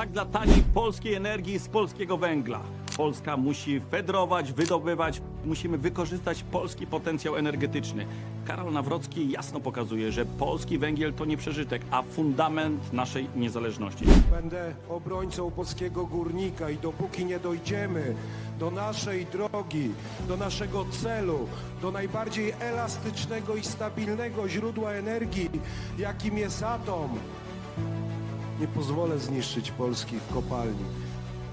Tak dla taniej polskiej energii z polskiego węgla. Polska musi fedrować, wydobywać, musimy wykorzystać polski potencjał energetyczny. Karol Nawrocki jasno pokazuje, że polski węgiel to nie przeżytek, a fundament naszej niezależności. Będę obrońcą polskiego górnika i dopóki nie dojdziemy do naszej drogi, do naszego celu, do najbardziej elastycznego i stabilnego źródła energii, jakim jest atom, nie pozwolę zniszczyć polskich kopalni.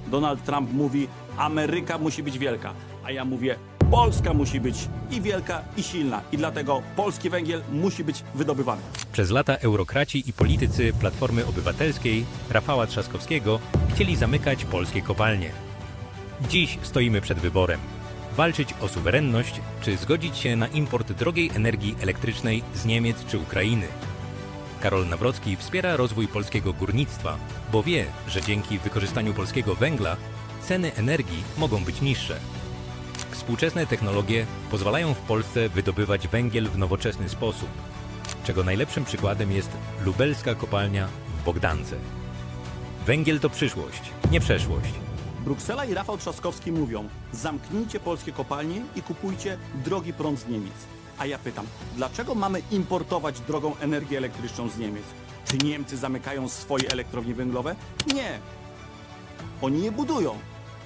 Donald Trump mówi, Ameryka musi być wielka, a ja mówię, Polska musi być i wielka, i silna. I dlatego polski węgiel musi być wydobywany. Przez lata eurokraci i politycy Platformy Obywatelskiej Rafała Trzaskowskiego chcieli zamykać polskie kopalnie. Dziś stoimy przed wyborem. Walczyć o suwerenność, czy zgodzić się na import drogiej energii elektrycznej z Niemiec czy Ukrainy. Karol Nawrocki wspiera rozwój polskiego górnictwa, bo wie, że dzięki wykorzystaniu polskiego węgla ceny energii mogą być niższe. Współczesne technologie pozwalają w Polsce wydobywać węgiel w nowoczesny sposób, czego najlepszym przykładem jest lubelska kopalnia w Bogdance. Węgiel to przyszłość, nie przeszłość. Bruksela i Rafał Trzaskowski mówią: zamknijcie polskie kopalnie i kupujcie drogi prąd z Niemiec. A ja pytam, dlaczego mamy importować drogą energię elektryczną z Niemiec? Czy Niemcy zamykają swoje elektrownie węglowe? Nie. Oni je budują.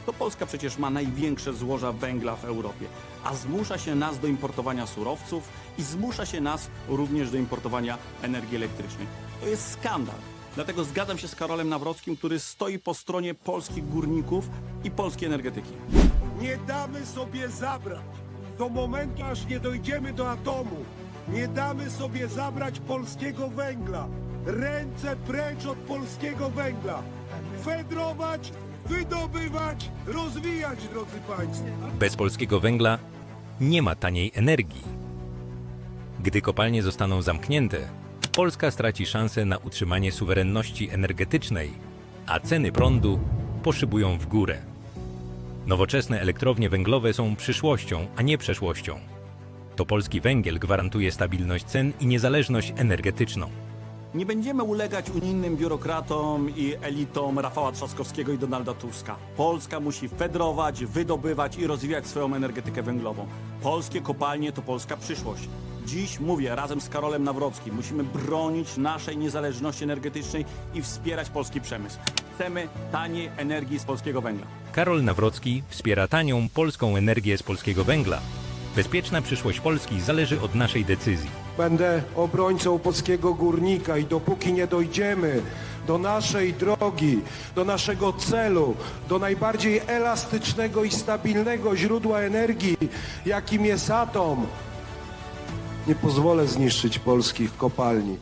To Polska przecież ma największe złoża węgla w Europie, a zmusza się nas do importowania surowców i zmusza się nas również do importowania energii elektrycznej. To jest skandal. Dlatego zgadzam się z Karolem Nawrockim, który stoi po stronie polskich górników i polskiej energetyki. Nie damy sobie zabrać do momentu, aż nie dojdziemy do atomu. Nie damy sobie zabrać polskiego węgla. Ręce precz od polskiego węgla. Fedrować, wydobywać, rozwijać, drodzy Państwo. Bez polskiego węgla nie ma taniej energii. Gdy kopalnie zostaną zamknięte, Polska straci szansę na utrzymanie suwerenności energetycznej, a ceny prądu poszybują w górę. Nowoczesne elektrownie węglowe są przyszłością, a nie przeszłością. To polski węgiel gwarantuje stabilność cen i niezależność energetyczną. Nie będziemy ulegać unijnym biurokratom i elitom Rafała Trzaskowskiego i Donalda Tuska. Polska musi fedrować, wydobywać i rozwijać swoją energetykę węglową. Polskie kopalnie to polska przyszłość. Dziś mówię razem z Karolem Nawrockim, musimy bronić naszej niezależności energetycznej i wspierać polski przemysł. Chcemy taniej energii z polskiego węgla. Karol Nawrocki wspiera tanią polską energię z polskiego węgla. Bezpieczna przyszłość Polski zależy od naszej decyzji. Będę obrońcą polskiego górnika i dopóki nie dojdziemy do naszej drogi, do naszego celu, do najbardziej elastycznego i stabilnego źródła energii, jakim jest atom, nie pozwolę zniszczyć polskich kopalni.